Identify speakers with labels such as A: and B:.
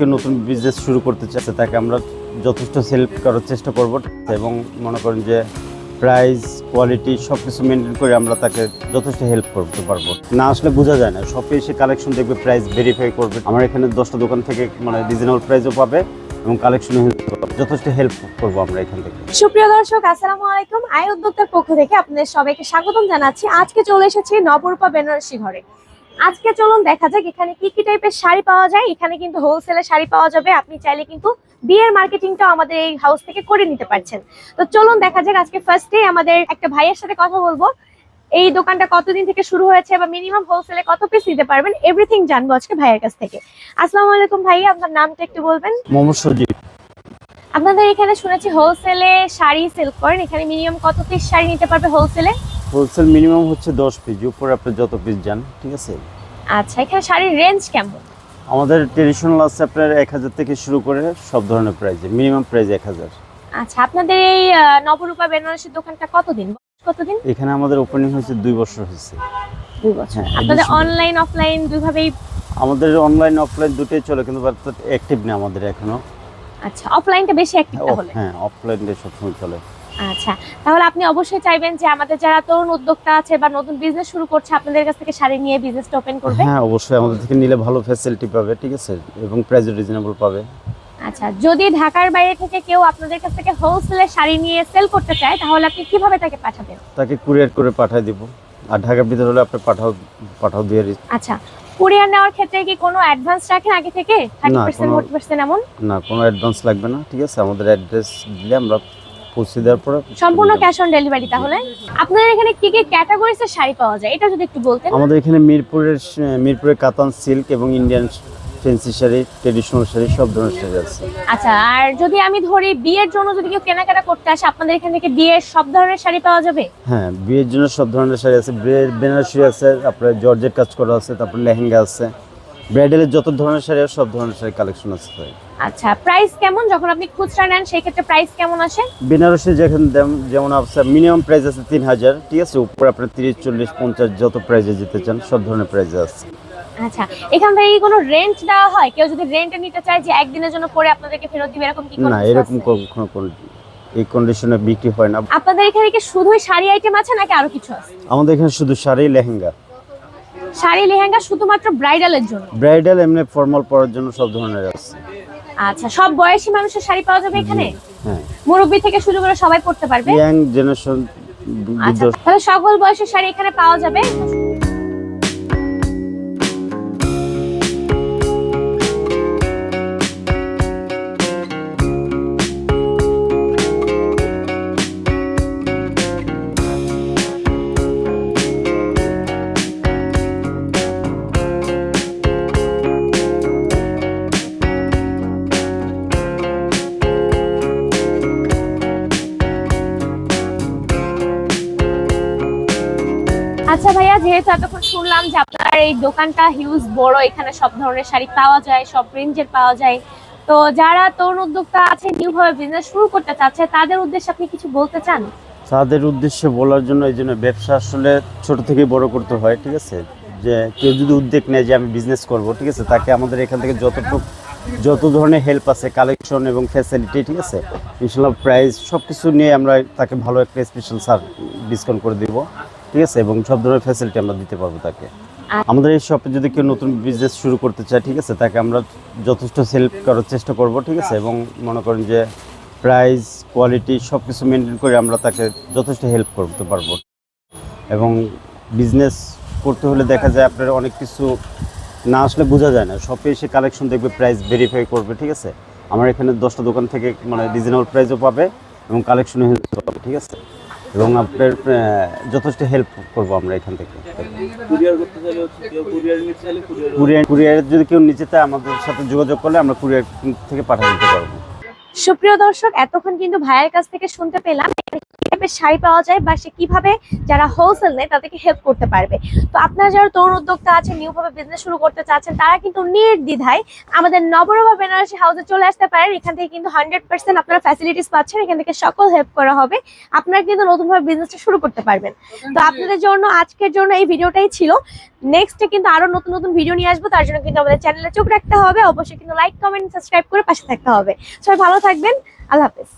A: কেউ নতুন বিজনেস শুরু করতে চাচ্ছে তাকে আমরা যথেষ্ট হেল্প করার চেষ্টা করব এবং মনে করেন যে প্রাইস কোয়ালিটি সব কিছু মেনটেন করে আমরা তাকে যথেষ্ট হেল্প করতে পারব। না আসলে বোঝা যায় না, শপে এসে কালেকশন দেখবে প্রাইস ভেরিফাই করবে। আমার এখানে দশটা দোকান থেকে মানে রিজনেবল প্রাইসও পাবে এবং কালেকশন যথেষ্ট হেল্প করব আমরা এখান থেকে।
B: সুপ্রিয় দর্শক, আসসালামু আলাইকুম। আয় উদ্যোক্তার পক্ষ থেকে আপনাদের সবাইকে স্বাগতম জানাচ্ছি। আজকে চলে এসেছি নবরূপা বেনারসি ঘরে। আজকে চলুন দেখা যাক এখানে কি কি টাইপের শাড়ি পাওয়া যায়। এখানে কিন্তু হোলসেলে শাড়ি পাওয়া যাবে। আপনি চাইলে কিন্তু বিয়ের মার্কেটিংটা আমাদের এই হাউস থেকে করে নিতে পারছেন। তো চলুন দেখা যাক আজকে ফার্স্টে আমাদের একটা ভাইয়ের সাথে কথা বলব। এই দোকানটা কতদিন থেকে শুরু হয়েছে বা মিনিমাম হোলসেলে কত পিস নিতে পারবেন? এভরিথিং জানব আজকে ভাইয়ের কাছ থেকে। আসসালামু আলাইকুম ভাইয়া আপনার নামটা একটু বলবেন?
A: মোহাম্মদ সজিব।
B: আপনাদের এখানে শুনেছি হোলসেলে শাড়ি সেল করেন। এখানে মিনিমাম কত পিস শাড়ি নিতে পারবে হোলসেলে
A: হোলসেল মিনিমাম হচ্ছে দশ পিস উপরে আপনি যত পিস যান ঠিক আছে?
B: আচ্ছা এখানে শাড়ির রেঞ্জ কেমন?
A: আমাদের ট্রেডিশনাল আছে আপনার এক হাজার থেকে শুরু করে সব ধরনের প্রাইজে মিনিমাম প্রাইস এক হাজার।
B: আচ্ছা আপনাদের এই নবরূপা বেনারসির দোকানটা কতদিন? কতদিন?
A: এখানে আমাদের ওপেনিং হয়েছে দুই বছর হয়েছে।
B: দুই বছর।
A: হ্যাঁ,
B: আপনাদের অনলাইন অফলাইন দুইভাবেই
A: আমাদের অনলাইন অফলাইন দুটোই চলে কিন্তু অ্যাক্টিভ না আমাদের এখনও।
B: আচ্ছা অফলাইনটা বেশি অ্যাক্টিভ তাহলে?
A: হ্যাঁ অফলাইনে সবসময় চলে।
B: আচ্ছা তাহলে আপনি অবশ্যই চাইবেন যে আমাদের যারা তরুণ উদ্যোক্তা আছে বা নতুন বিজনেস শুরু করছে আপনাদের কাছ থেকে শাড়ি নিয়ে বিজনেসটা ওপেন করবে?
A: হ্যাঁ অবশ্যই আমাদের থেকে নিলে ভালো ফ্যাসিলিটি পাবে ঠিক আছে? এবং প্রাইস রিজনেবল পাবে।
B: আচ্ছা যদি ঢাকার বাইরে থেকে কেউ আপনাদের কাছ থেকে হোলসেলে শাড়ি নিয়ে সেল করতে চায় তাহলে আপনি কীভাবে তাকে পাঠাবেন?
A: তাকে কুরিয়ার করে পাঠিয়ে দিব। আর ঢাকার ভিতরে হলে আপনি পাঠাও পাঠাও দিয়ে রি-
B: আচ্ছা কুরিয়ার নেওয়ার ক্ষেত্রে কি কোনো অ্যাডভান্স রাখেন আগে থেকে? থার্টি পার্সেন্ট
A: কোনো-
B: ফোর্টি পার্সেন্ট এমন?
A: না কোনো অ্যাডভান্স লাগবে না ঠিক আছে? আমাদের অ্যাড্রেস দিলে আমরা পৌঁছে দেওয়ার পরে
B: সম্পূর্ণ ক্যাশ অন ডেলিভারি তাহলে? আপনাদের এখানে কি কি ক্যাটাগরিজের শাড়ি পাওয়া যায়? এটা যদি একটু বলতেন।
A: আমাদের এখানে মিরপুরের মিরপুরের কাতান সিল্ক এবং Indian fancy sari traditional sari সব ধরনের শাড়ি আছে।
B: আচ্ছা আর যদি আমি ধরি বিয়ের জন্য যদি কেউ কেনাকাটা করতে আসে আপনাদের এখান থেকে বিয়ের সব ধরনের শাড়ি পাওয়া যাবে?
A: হ্যাঁ বিয়ের জন্য সব ধরনের শাড়ি আছে। বিয়ের বেনারসি আছে তারপরে জর্জেট কাজ করা আছে তারপরে লেহেঙ্গা আছে। ব্রাইডালের যত ধরনের শাড়ি সব ধরনের শাড়ি কালেকশন আছে।
B: আচ্ছা প্রাইস কেমন? যখন আপনি খুচরা নেন সেই ক্ষেত্রে প্রাইস কেমন আসে?
A: বেনারসি যেখানে দাম- যেমন আছে মিনিমাম প্রাইস আছে তিন হাজার ঠিক আছে? উপরে আপনার তিরিশ চল্লিশ পঞ্চাশ যত প্রাইজে যেতে চান সব ধরনের প্রাইজে আছে।
B: আচ্ছা এখান থেকে কোনো রেন্ট দেওয়া হয়? কেউ যদি রেন্টে নিতে চায় যে একদিনের জন্য পরে আপনাদেরকে ফেরত দিবে এরকম কি কোনো
A: না এরকম? কখনো কোন- এই কন্ডিশনে বিক্রি হয় না।
B: আপনাদের এখানে কি শুধুই শাড়ি আইটেম আছে নাকি আরও কিছু আছে?
A: আমাদের এখানে শুধু শাড়ি লেহেঙ্গা।
B: শাড়ি লেহেঙ্গা শুধুমাত্র ব্রাইডালের জন্য?
A: ব্রাইডাল এমনি ফর্মাল পরার জন্য সব ধরনের আছে।
B: আচ্ছা সব বয়সী মানুষের শাড়ি পাওয়া যাবে এখানে?
A: হ্যাঁ।
B: মুরুব্বি থেকে শুরু করে সবাই পড়তে পারবে?
A: ইয়াং জেনারেশন
B: আচ্ছা তাহলে সকল বয়সের শাড়ি এখানে পাওয়া যাবে? আচ্ছা ভাইয়া, যেহেতু এতক্ষণ শুনলাম যে আপনার এই দোকানটা হিউজ বড়, এখানে সব ধরনের শাড়ি পাওয়া যায়, সব রেঞ্জের পাওয়া যায়, তো যারা তরুণ উদ্যোক্তা আছে নিউ ভাবে বিজনেস শুরু করতে চাচ্ছে, তাদের উদ্দেশ্যে আপনি কিছু বলতে চান?
A: তাদের উদ্দেশ্যে বলার জন্য এই জন্য ব্যবসা আসলে ছোট থেকে বড় করতে হয়, ঠিক আছে? যে কেউ যদি উদ্যোগ নেয় যে আমি বিজনেস করব, ঠিক আছে? তাকে আমাদের এখান থেকে যতটুকু, যত ধরনের হেল্প আছে কালেকশন এবং ফ্যাসিলিটি ঠিক আছে? ইনশাল্লাহ প্রাইস সব কিছু নিয়ে আমরা তাকে ভালো একটা স্পেশাল সার ডিসকাউন্ট করে দিব। ঠিক আছে? এবং সব ধরনের ফ্যাসিলিটি আমরা দিতে পারব তাকে। আমাদের এই শপে যদি কেউ নতুন বিজনেস শুরু করতে চায় ঠিক আছে? তাকে আমরা যথেষ্ট হেল্প করার চেষ্টা করব ঠিক আছে? এবং মনে করেন যে প্রাইস কোয়ালিটি সব কিছু মেনটেন করে আমরা তাকে যথেষ্ট হেল্প করতে পারব। এবং বিজনেস করতে হলে দেখা যায় আপনার অনেক কিছু না আসলে বোঝা যায় না। শপে এসে কালেকশন দেখবে প্রাইস ভেরিফাই করবে ঠিক আছে? আমার এখানে দশটা দোকান থেকে মানে রিজনেবল প্রাইসও পাবে এবং কালেকশনও হেল্প পাবে ঠিক আছে? এবং আপনার আহ, যথেষ্ট হেল্প করব আমরা এখান থেকে।
C: কুরিয়ার করতে চাইলে হচ্ছে কেউ কুরিয়ার নিতে চাইলে কুরিয়ার
A: কুরিয়ার কুরিয়ারে যদি কেউ নিচে চায় আমাদের সাথে যোগাযোগ করলে আমরা কুরিয়ার থেকে পাঠিয়ে দিতে পারব।
B: সুপ্রিয় দর্শক এতক্ষণ কিন্তু ভাইয়ের কাছ থেকে শুনতে পেলাম। টাইপের শাড়ি পাওয়া যায় বা সে কীভাবে যারা হোলসেল নেয় তাদেরকে হেল্প করতে পারবে। তো আপনারা যারা তরুণ উদ্যোক্তা আছেন নিউভাবে বিজনেস শুরু করতে চাচ্ছেন তারা কিন্তু নির্দ্বিধায় আমাদের নবরূপা বেনারসি হাউসে চলে আসতে পারেন। এখান থেকে কিন্তু হান্ড্রেড পার্সেন্ট আপনারা ফ্যাসিলিটিস পাচ্ছেন। এখান থেকে সকল হেল্প করা হবে। আপনারা কিন্তু নতুনভাবে বিজনেসটা শুরু করতে পারবেন। তো আপনাদের জন্য আজকের জন্য এই ভিডিওটাই ছিল। নেক্সটে কিন্তু আরও নতুন নতুন ভিডিও নিয়ে আসব। তার জন্য কিন্তু আমাদের চ্যানেলে চোখ রাখতে হবে। অবশ্যই কিন্তু লাইক কমেন্ট সাবস্ক্রাইব করে পাশে থাকতে হবে। সবাই ভালো থাকবেন। আল্লাহ হাফেজ।